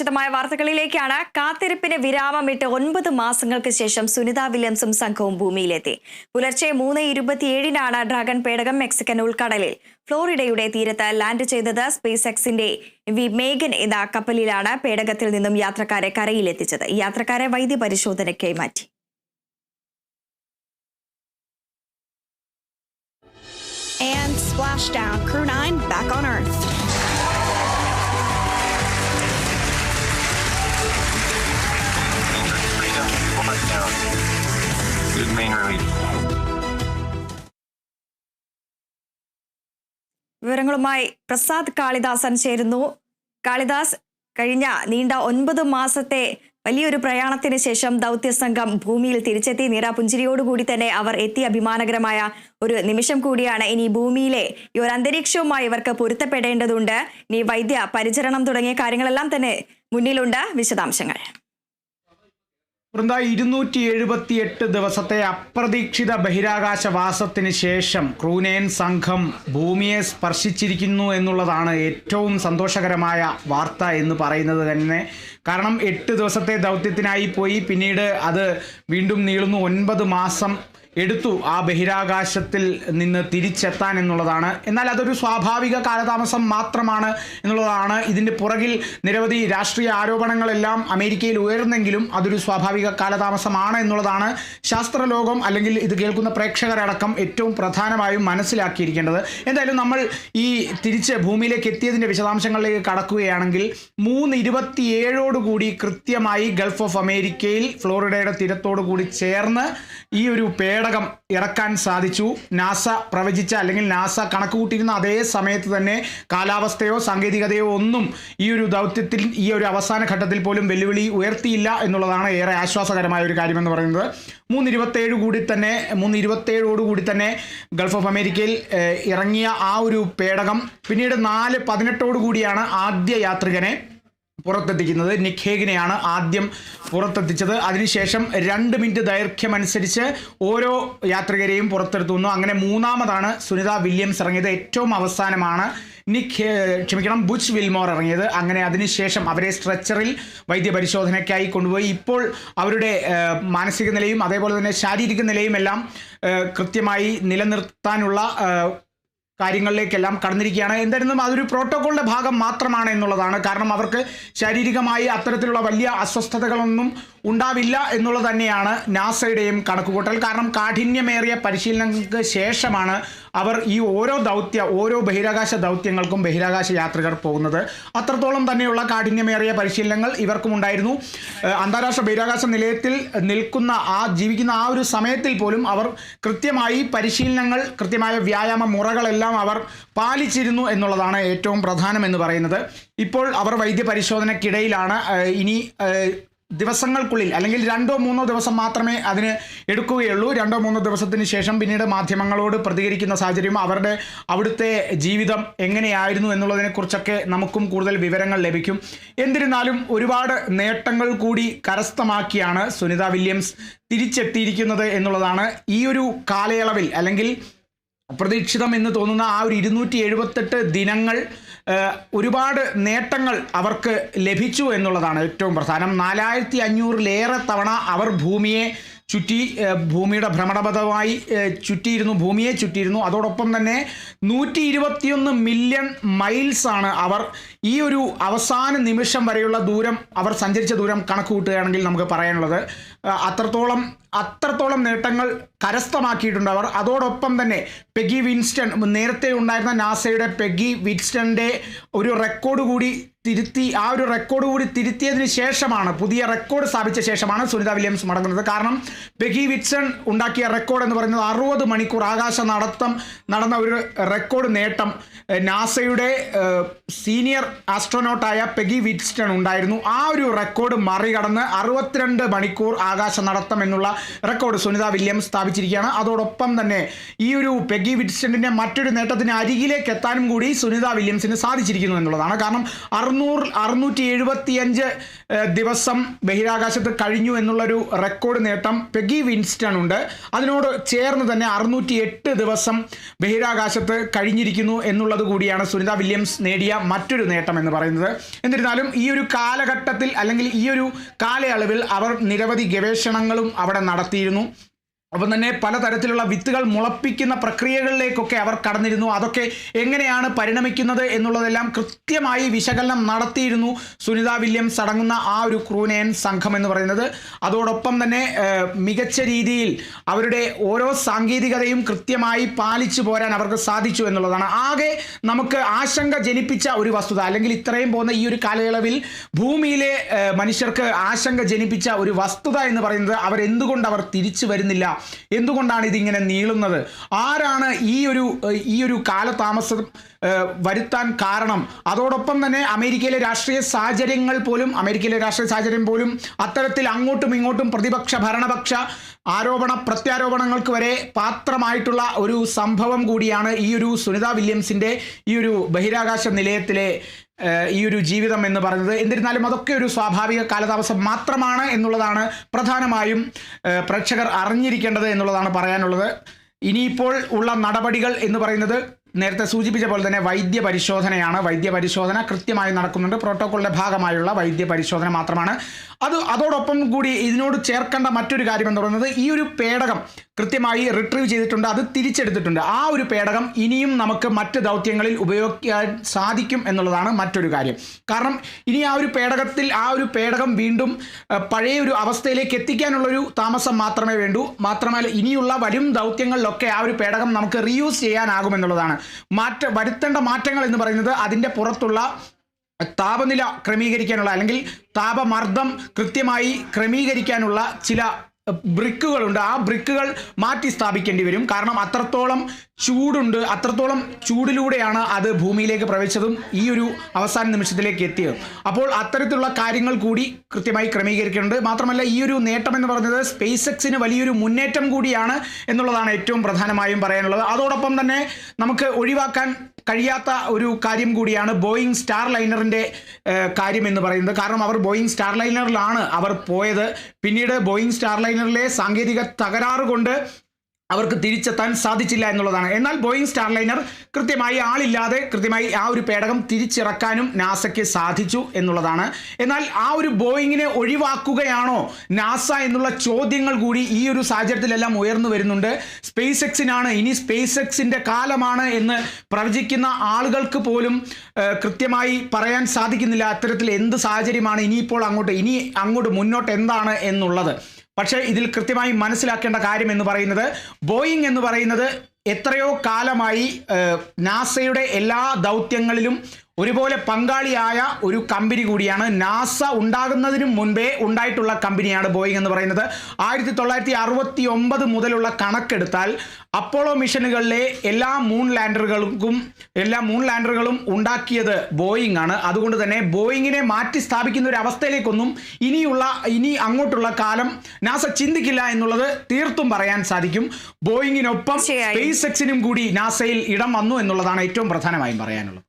വിശദമായ വാർത്തകളിലേക്കാണ് കാത്തിരിപ്പിന് വിരാമമിട്ട് ഒൻപത് മാസങ്ങൾക്ക് ശേഷം സുനിത വില്യംസും സംഘവും ഭൂമിയിലെത്തി പുലർച്ചെ മൂന്ന് ഇരുപത്തിയേഴിനാണ് ഡ്രാഗൺ പേടകം മെക്സിക്കൻ ഉൾക്കടലിൽ ഫ്ലോറിഡയുടെ തീരത്ത് ലാൻഡ് ചെയ്തത് സ്പേസ് എക്സിന്റെ വി മേഗൻ എന്ന കപ്പലിലാണ് പേടകത്തിൽ നിന്നും യാത്രക്കാരെ കരയിലെത്തിച്ചത് യാത്രക്കാരെ വൈദ്യപരിശോധനയ്ക്കായി മാറ്റി And splashdown. Crew 9 back on Earth. Good main release. വിവരങ്ങളുമായി പ്രസാദ് കാളിദാസൻ ചേരുന്നു കാളിദാസ് കഴിഞ്ഞ നീണ്ട ഒൻപത് മാസത്തെ വലിയൊരു പ്രയാണത്തിന് ശേഷം ദൗത്യ സംഘം ഭൂമിയിൽ തിരിച്ചെത്തി. നിറാപുഞ്ചിരിയോടുകൂടി തന്നെ അവർ എത്തിയ അഭിമാനകരമായ ഒരു നിമിഷം കൂടിയാണ് ഇനി ഭൂമിയിലെ ഈ ഒരു അന്തരീക്ഷവുമായി ഇവർക്ക് പൊരുത്തപ്പെടേണ്ടതുണ്ട്. ഇനി വൈദ്യ പരിചരണം തുടങ്ങിയ കാര്യങ്ങളെല്ലാം തന്നെ മുന്നിലുണ്ട്. വിശദാംശങ്ങൾ. വൃന്ദ ഇരുന്നൂറ്റി എഴുപത്തി എട്ട് ദിവസത്തെ അപ്രതീക്ഷിത ബഹിരാകാശവാസത്തിന് ശേഷം ക്രൂനേൻ സംഘം ഭൂമിയെ സ്പർശിച്ചിരിക്കുന്നു എന്നുള്ളതാണ് ഏറ്റവും സന്തോഷകരമായ വാർത്ത എന്ന് പറയുന്നത് തന്നെ. കാരണം എട്ട് ദിവസത്തെ ദൗത്യത്തിനായി പോയി. പിന്നീട് അത് വീണ്ടും നീളുന്നു. ഒൻപത് മാസം എടുത്തു ആ ബഹിരാകാശത്തിൽ നിന്ന് തിരിച്ചെത്താൻ എന്നുള്ളതാണ്. എന്നാൽ അതൊരു സ്വാഭാവിക കാലതാമസം മാത്രമാണ് എന്നുള്ളതാണ്. ഇതിന്റെ പുറകിൽ നിരവധി രാഷ്ട്രീയ ആരോപണങ്ങളെല്ലാം അമേരിക്കയിൽ ഉയർന്നെങ്കിലും അതൊരു സ്വാഭാവിക കാലതാമസമാണ് എന്നുള്ളതാണ് ശാസ്ത്രലോകം അല്ലെങ്കിൽ ഇത് കേൾക്കുന്ന പ്രേക്ഷകരടക്കം ഏറ്റവും പ്രധാനമായും മനസ്സിലാക്കിയിരിക്കേണ്ടത്. എന്തായാലും നമ്മൾ ഈ തിരിച്ച് ഭൂമിയിലേക്ക് എത്തിയതിന്റെ വിശദാംശങ്ങളിലേക്ക് കടക്കുകയാണെങ്കിൽ മൂന്ന് ഇരുപത്തിയേഴോടുകൂടി കൃത്യമായി ഗൾഫ് ഓഫ് അമേരിക്കയിൽ ഫ്ലോറിഡയുടെ തീരത്തോടു കൂടി ചേർന്ന് ഈ ഒരു പേടകം ഇറക്കാൻ സാധിച്ചു. നാസ പ്രവചിച്ച അല്ലെങ്കിൽ നാസ കണക്ക് കൂട്ടിയിരുന്ന അതേ സമയത്ത് തന്നെ കാലാവസ്ഥയോ സാങ്കേതികതയോ ഒന്നും ഈ ഒരു ദൗത്യത്തിൽ ഈ ഒരു അവസാന ഘട്ടത്തിൽ പോലും വെല്ലുവിളി ഉയർത്തിയില്ല എന്നുള്ളതാണ് ഏറെ ആശ്വാസകരമായ ഒരു കാര്യമെന്ന് പറയുന്നത്. മൂന്ന് ഇരുപത്തേഴ് കൂടി തന്നെ മൂന്ന് ഇരുപത്തേഴോട് കൂടി തന്നെ ഗൾഫ് ഓഫ് അമേരിക്കയിൽ ഇറങ്ങിയ ആ ഒരു പേടകം പിന്നീട് നാല് പതിനെട്ടോട് കൂടിയാണ് ആദ്യ യാത്രികനെ പുറത്തെത്തിക്കുന്നത്. നിക് ഹേഗിനെയാണ് ആദ്യം പുറത്തെത്തിച്ചത്. അതിനുശേഷം രണ്ട് മിനിറ്റ് ദൈർഘ്യമനുസരിച്ച് ഓരോ യാത്രികരെയും പുറത്തെടുത്തുന്നു അങ്ങനെ മൂന്നാമതാണ് സുനിത വില്യംസ് ഇറങ്ങിയത്. ഏറ്റവും അവസാനമാണ് നിക് ഹേ- ക്ഷമിക്കണം ബുച്ച് വിൽമോർ ഇറങ്ങിയത്. അങ്ങനെ അതിനുശേഷം അവരെ സ്ട്രെച്ചറിൽ വൈദ്യപരിശോധനയ്ക്കായി കൊണ്ടുപോയി. ഇപ്പോൾ അവരുടെ മാനസിക നിലയും അതേപോലെ തന്നെ ശാരീരിക നിലയുമെല്ലാം കൃത്യമായി നിലനിർത്താനുള്ള കാര്യങ്ങളിലേക്കെല്ലാം കടന്നിരിക്കുകയാണ്. എന്തായിരുന്നാലും അതൊരു പ്രോട്ടോകോളിന്റെ ഭാഗം മാത്രമാണ് എന്നുള്ളതാണ്. കാരണം അവർക്ക് ശാരീരികമായി അത്തരത്തിലുള്ള വലിയ അസ്വസ്ഥതകളൊന്നും ഉണ്ടാവില്ല എന്നുള്ളത് തന്നെയാണ് നാസയുടെയും കണക്കുകൂട്ടൽ. കാരണം കാഠിന്യമേറിയ പരിശീലനങ്ങൾക്ക് ശേഷമാണ് അവർ ഈ ഓരോ ദൗത്യ ഓരോ ബഹിരാകാശ ദൗത്യങ്ങൾക്കും ബഹിരാകാശ യാത്രികർ പോകുന്നത്. അത്രത്തോളം തന്നെയുള്ള കാഠിന്യമേറിയ പരിശീലനങ്ങൾ ഇവർക്കും ഉണ്ടായിരുന്നു. അന്താരാഷ്ട്ര ബഹിരാകാശ നിലയത്തിൽ നിൽക്കുന്ന ആ ജീവിക്കുന്ന ആ ഒരു സമയത്തിൽ പോലും അവർ കൃത്യമായി പരിശീലനങ്ങൾ കൃത്യമായ വ്യായാമ മുറകളെല്ലാം അവർ പാലിച്ചിരുന്നു എന്നുള്ളതാണ് ഏറ്റവും പ്രധാനം എന്ന് പറയുന്നത്. ഇപ്പോൾ അവർ വൈദ്യ പരിശോധനയ്ക്കിടയിലാണ് ഇനി ദിവസങ്ങൾക്കുള്ളിൽ അല്ലെങ്കിൽ രണ്ടോ മൂന്നോ ദിവസം മാത്രമേ അതിന് എടുക്കുകയുള്ളൂ. രണ്ടോ മൂന്നോ ദിവസത്തിന് ശേഷം പിന്നീട് മാധ്യമങ്ങളോട് പ്രതികരിക്കുന്ന സാഹചര്യം അവരുടെ അവിടുത്തെ ജീവിതം എങ്ങനെയായിരുന്നു എന്നുള്ളതിനെക്കുറിച്ചൊക്കെ നമുക്കും കൂടുതൽ വിവരങ്ങൾ ലഭിക്കും. എന്നിരുന്നാലും ഒരുപാട് നേട്ടങ്ങൾ കൂടി കരസ്ഥമാക്കിയാണ് സുനിത വില്യംസ് തിരിച്ചെത്തിയിരിക്കുന്നത് എന്നുള്ളതാണ് ഈ ഒരു കാലയളവിൽ അല്ലെങ്കിൽ അപ്രതീക്ഷിതം എന്ന് തോന്നുന്ന ആ ഒരു ഇരുന്നൂറ്റി ദിനങ്ങൾ ഒരുപാട് നേട്ടങ്ങൾ അവർക്ക് ലഭിച്ചു എന്നുള്ളതാണ് ഏറ്റവും പ്രധാനം. നാലായിരത്തി അഞ്ഞൂറിലേറെ തവണ അവർ ഭൂമിയെ ചുറ്റി ഭൂമിയുടെ ഭ്രമണപഥമായി ചുറ്റിയിരുന്നു ഭൂമിയെ ചുറ്റിയിരുന്നു. അതോടൊപ്പം തന്നെ നൂറ്റി ഇരുപത്തിയൊന്ന് മില്യൺ മൈൽസാണ് അവർ ഈ ഒരു അവസാന നിമിഷം വരെയുള്ള ദൂരം അവർ സഞ്ചരിച്ച ദൂരം കണക്ക് കൂട്ടുകയാണെങ്കിൽ നമുക്ക് പറയാനുള്ളത്. അത്രത്തോളം അത്രത്തോളം നേട്ടങ്ങൾ കരസ്ഥമാക്കിയിട്ടുണ്ട് അവർ അതോടൊപ്പം തന്നെ പെഗി വിൻസ്റ്റൺ നേരത്തെ ഉണ്ടായിരുന്ന നാസയുടെ പെഗി വിൻസ്റ്റന്റെ ഒരു റെക്കോർഡ് കൂടി തിരുത്തി ആ ഒരു റെക്കോർഡ് കൂടി തിരുത്തിയതിന് ശേഷമാണ് പുതിയ റെക്കോർഡ് സ്ഥാപിച്ച ശേഷമാണ് സുനിത വില്യംസ് മടങ്ങുന്നത്. കാരണം പെഗി വിറ്റ്സൺ ഉണ്ടാക്കിയ റെക്കോർഡ് എന്ന് പറയുന്നത് അറുപത് മണിക്കൂർ ആകാശ നടത്തം നടന്ന ഒരു റെക്കോർഡ് നേട്ടം. നാസയുടെ സീനിയർ ആസ്ട്രോനോട്ടായ പെഗി വിറ്റ്സ്റ്റൺ ഉണ്ടായിരുന്നു. ആ ഒരു റെക്കോർഡ് മറികടന്ന് അറുപത്തിരണ്ട് മണിക്കൂർ ആകാശ നടത്തം എന്നുള്ള റെക്കോർഡ് സുനിത വില്യംസ് സ്ഥാപിച്ചിരിക്കുകയാണ് അതോടൊപ്പം തന്നെ ഈ ഒരു പെഗി വിറ്റ്സ്റ്റന്റെ മറ്റൊരു നേട്ടത്തിന് അരികിലേക്ക് എത്താനും കൂടി സുനിത വില്യംസിന് സാധിച്ചിരിക്കുന്നു എന്നുള്ളതാണ്. കാരണം അറുന്നൂറ് അറുന്നൂറ്റി എഴുപത്തിയഞ്ച് ദിവസം ബഹിരാകാശത്ത് കഴിഞ്ഞു എന്നുള്ളൊരു റെക്കോർഡ് നേട്ടം പെഗി വിൻസ്റ്റൺ ഉണ്ട് അതിനോട് ചേർന്ന് തന്നെ അറുന്നൂറ്റി എട്ട് ദിവസം ബഹിരാകാശത്ത് കഴിഞ്ഞിരിക്കുന്നു എന്നുള്ളത് കൂടിയാണ് സുനിത വില്യംസ് നേടിയ മറ്റൊരു നേട്ടം എന്ന് പറയുന്നത്. എന്നിരുന്നാലും ഈ ഒരു കാലഘട്ടത്തിൽ അല്ലെങ്കിൽ ഈ ഒരു കാലയളവിൽ അവർ നിരവധി ഗവേഷണങ്ങളും അവിടെ നടത്തിയിരുന്നു. അപ്പം തന്നെ പലതരത്തിലുള്ള വിത്തുകൾ മുളപ്പിക്കുന്ന പ്രക്രിയകളിലേക്കൊക്കെ അവർ കടന്നിരുന്നു. അതൊക്കെ എങ്ങനെയാണ് പരിണമിക്കുന്നത് എന്നുള്ളതെല്ലാം കൃത്യമായി വിശകലനം നടത്തിയിരുന്നു സുനിത വില്യംസ് അടങ്ങുന്ന ആ ഒരു ക്രൂനയൻ സംഘം എന്ന് പറയുന്നത്. അതോടൊപ്പം തന്നെ മികച്ച രീതിയിൽ അവരുടെ ഓരോ സാങ്കേതികതയും കൃത്യമായി പാലിച്ചു പോരാൻ അവർക്ക് സാധിച്ചു എന്നുള്ളതാണ്. ആകെ നമുക്ക് ആശങ്ക ജനിപ്പിച്ച ഒരു വസ്തുത അല്ലെങ്കിൽ ഇത്രയും പോകുന്ന ഈ ഒരു കാലയളവിൽ ഭൂമിയിലെ മനുഷ്യർക്ക് ആശങ്ക ജനിപ്പിച്ച ഒരു വസ്തുത എന്ന് പറയുന്നത് അവരെന്തുകൊണ്ട് അവർ തിരിച്ചു വരുന്നില്ല? എന്തുകൊണ്ടാണ് ഇതിങ്ങനെ നീളുന്നത്? ആരാണ് ഈ ഒരു ഈ ഒരു കാലതാമസം വരുത്താൻ കാരണം? അതോടൊപ്പം തന്നെ അമേരിക്കയിലെ രാഷ്ട്രീയ സാഹചര്യങ്ങൾ പോലും അമേരിക്കയിലെ രാഷ്ട്രീയ സാഹചര്യം പോലും അത്തരത്തിൽ അങ്ങോട്ടും ഇങ്ങോട്ടും പ്രതിപക്ഷ ഭരണപക്ഷ ആരോപണ പ്രത്യാരോപണങ്ങൾക്ക് വരെ പാത്രമായിട്ടുള്ള ഒരു സംഭവം കൂടിയാണ് ഈ ഒരു സുനിത വില്യംസിന്റെ ഈ ഒരു ബഹിരാകാശ നിലയത്തിലെ ഈ ഒരു ജീവിതം എന്ന് പറയുന്നത്. എന്നിരുന്നാലും അതൊക്കെ ഒരു സ്വാഭാവിക കാലതാമസം മാത്രമാണ് എന്നുള്ളതാണ് പ്രധാനമായും പ്രേക്ഷകർ അറിഞ്ഞിരിക്കേണ്ടത് എന്നുള്ളതാണ് പറയാനുള്ളത്. ഇനിയിപ്പോൾ ഉള്ള നടപടികൾ എന്ന് പറയുന്നത് നേരത്തെ സൂചിപ്പിച്ച പോലെ തന്നെ വൈദ്യ പരിശോധനയാണ്. വൈദ്യ പരിശോധന കൃത്യമായി നടക്കുന്നുണ്ട്. പ്രോട്ടോക്കോളിന്റെ ഭാഗമായുള്ള വൈദ്യ പരിശോധന മാത്രമാണ്. അത് അതോടൊപ്പം കൂടി ഇതിനോട് ചേർക്കേണ്ട മറ്റൊരു കാര്യം എന്ന് പറയുന്നത് ഈ ഒരു പേടകം കൃത്യമായി റിട്രീവ് ചെയ്തിട്ടുണ്ട് അത് തിരിച്ചെടുത്തിട്ടുണ്ട്. ആ ഒരു പേടകം ഇനിയും നമുക്ക് മറ്റ് ദൗത്യങ്ങളിൽ ഉപയോഗിക്കാൻ സാധിക്കും എന്നുള്ളതാണ് മറ്റൊരു കാര്യം. കാരണം ഇനി ആ ഒരു പേടകത്തിൽ ആ ഒരു പേടകം വീണ്ടും പഴയ ഒരു അവസ്ഥയിലേക്ക് എത്തിക്കാനുള്ളൊരു താമസം മാത്രമേ വേണ്ടൂ. മാത്രമല്ല ഇനിയുള്ള വരും ദൗത്യങ്ങളിലൊക്കെ ആ ഒരു പേടകം നമുക്ക് റീയൂസ് ചെയ്യാനാകുമെന്നുള്ളതാണ് മാറ്റ വരുത്തേണ്ട മാറ്റങ്ങൾ എന്ന് പറയുന്നത് അതിന്റെ പുറത്തുള്ള താപനില ക്രമീകരിക്കാനുള്ള അല്ലെങ്കിൽ താപമർദ്ദം കൃത്യമായി ക്രമീകരിക്കാനുള്ള ചില ബ്രിക്കുകളുണ്ട്. ആ ബ്രിക്കുകൾ മാറ്റി സ്ഥാപിക്കേണ്ടി വരും. കാരണം അത്രത്തോളം ചൂടുണ്ട്. അത്രത്തോളം ചൂടിലൂടെയാണ് അത് ഭൂമിയിലേക്ക് പ്രവേശിച്ചതും ഈ ഒരു അവസാന നിമിഷത്തിലേക്ക് എത്തിയത്. അപ്പോൾ അത്തരത്തിലുള്ള കാര്യങ്ങൾ കൂടി കൃത്യമായി ക്രമീകരിക്കുന്നുണ്ട് മാത്രമല്ല ഈ ഒരു നേട്ടം എന്ന് പറയുന്നത് സ്പേസ് എക്സിന് വലിയൊരു മുന്നേറ്റം കൂടിയാണ് എന്നുള്ളതാണ് ഏറ്റവും പ്രധാനമായും പറയാനുള്ളത്. അതോടൊപ്പം തന്നെ നമുക്ക് ഒഴിവാക്കാൻ കഴിയാത്ത ഒരു കാര്യം കൂടിയാണ് ബോയിങ് സ്റ്റാർ ലൈനറിന്റെ കാര്യം എന്ന് പറയുന്നത്. കാരണം അവർ ബോയിങ് സ്റ്റാർ ലൈനറിലാണ് അവർ പോയത്. പിന്നീട് ബോയിങ് സ്റ്റാർ ലൈനറിലെ സാങ്കേതിക തകരാറ് കൊണ്ട് അവർക്ക് തിരിച്ചെത്താൻ സാധിച്ചില്ല എന്നുള്ളതാണ്. എന്നാൽ ബോയിങ് സ്റ്റാർലൈനർ കൃത്യമായി ആളില്ലാതെ കൃത്യമായി ആ ഒരു പേടകം തിരിച്ചിറക്കാനും നാസയ്ക്ക് സാധിച്ചു എന്നുള്ളതാണ്. എന്നാൽ ആ ഒരു ബോയിങ്ങിനെ ഒഴിവാക്കുകയാണോ നാസ എന്നുള്ള ചോദ്യങ്ങൾ കൂടി ഈ ഒരു സാഹചര്യത്തിലെല്ലാം ഉയർന്നു വരുന്നുണ്ട്. സ്പേസ് എക്സിനാണ് ഇനി സ്പേസ് എക്സിന്റെ കാലമാണ് എന്ന് പ്രവചിക്കുന്ന ആളുകൾക്ക് പോലും കൃത്യമായി പറയാൻ സാധിക്കുന്നില്ല അത്തരത്തിൽ എന്ത് സാഹചര്യമാണ് ഇനിയിപ്പോൾ അങ്ങോട്ട് ഇനി അങ്ങോട്ട് മുന്നോട്ട് എന്താണ് എന്നുള്ളത്. പക്ഷേ ഇതിൽ കൃത്യമായി മനസ്സിലാക്കേണ്ട കാര്യം എന്ന് പറയുന്നത് ബോയിങ് എന്ന് പറയുന്നത് എത്രയോ കാലമായി നാസയുടെ എല്ലാ ദൗത്യങ്ങളിലും ഒരുപോലെ പങ്കാളിയായ ഒരു കമ്പനി കൂടിയാണ് നാസ. ഉണ്ടാകുന്നതിന് മുൻപേ ഉണ്ടായിട്ടുള്ള കമ്പനിയാണ് ബോയിങ് എന്ന് പറയുന്നത്. ആയിരത്തി തൊള്ളായിരത്തി അറുപത്തി ഒമ്പത് മുതലുള്ള കണക്കെടുത്താൽ അപ്പോളോ മിഷനുകളിലെ എല്ലാ മൂൺ ലാൻഡറുകൾക്കും എല്ലാ മൂൺ ലാൻഡറുകളും ഉണ്ടാക്കിയത് ബോയിങ് ആണ്. അതുകൊണ്ട് തന്നെ ബോയിങ്ങിനെ മാറ്റി സ്ഥാപിക്കുന്ന ഒരു അവസ്ഥയിലേക്കൊന്നും ഇനിയുള്ള ഇനി അങ്ങോട്ടുള്ള കാലം നാസ ചിന്തിക്കില്ല എന്നുള്ളത് തീർത്തും പറയാൻ സാധിക്കും. ബോയിങ്ങിനൊപ്പം സ്പേസ് എക്സിനും കൂടി നാസയിൽ ഇടം വന്നു എന്നുള്ളതാണ് ഏറ്റവും പ്രധാനമായും പറയാനുള്ളത്.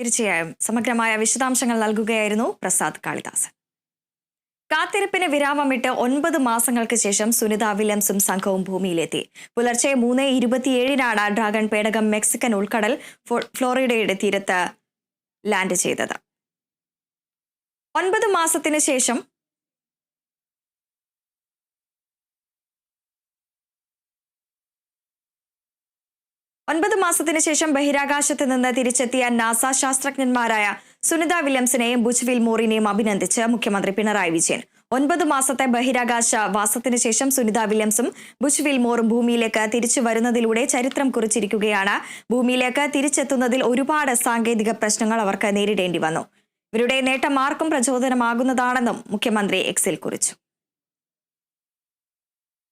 തീർച്ചയായും സമഗ്രമായ വിശദാംശങ്ങൾ നൽകുകയായിരുന്നു പ്രസാദ് കാളിദാസൻ. കാത്തിരിപ്പിന് വിരാമമിട്ട് ഒൻപത് മാസങ്ങൾക്ക് ശേഷം സുനിത വില്യംസും സംഘവും ഭൂമിയിലെത്തി. പുലർച്ചെ മൂന്ന് ഇരുപത്തിയേഴിനാണ് ഡ്രാഗൺ പേടകം മെക്സിക്കൻ ഉൾക്കടൽ ഫ്ലോറിഡയുടെ തീരത്ത് ലാൻഡ് ചെയ്തത്. ഒൻപത് മാസത്തിന് ശേഷം ഒൻപത് മാസത്തിന് ശേഷം ബഹിരാകാശത്ത് നിന്ന് തിരിച്ചെത്തിയ നാസ ശാസ്ത്രജ്ഞന്മാരായ സുനിത വില്യംസിനെയും ബുജ്വിൽ മോറിനെയും അഭിനന്ദിച്ച് മുഖ്യമന്ത്രി പിണറായി വിജയൻ. ഒൻപത് മാസത്തെ ബഹിരാകാശ വാസത്തിന് ശേഷം സുനിത വില്യംസും ബുജ്വിൽ മോറും ഭൂമിയിലേക്ക് തിരിച്ചു വരുന്നതിലൂടെ ചരിത്രം കുറിച്ചിരിക്കുകയാണ്. ഭൂമിയിലേക്ക് തിരിച്ചെത്തുന്നതിൽ ഒരുപാട് സാങ്കേതിക പ്രശ്നങ്ങൾ അവർക്ക് നേരിടേണ്ടി വന്നു. ഇവരുടെ നേട്ടം ആർക്കും പ്രചോദനമാകുന്നതാണെന്നും മുഖ്യമന്ത്രി എക്സിൽ കുറിച്ചു.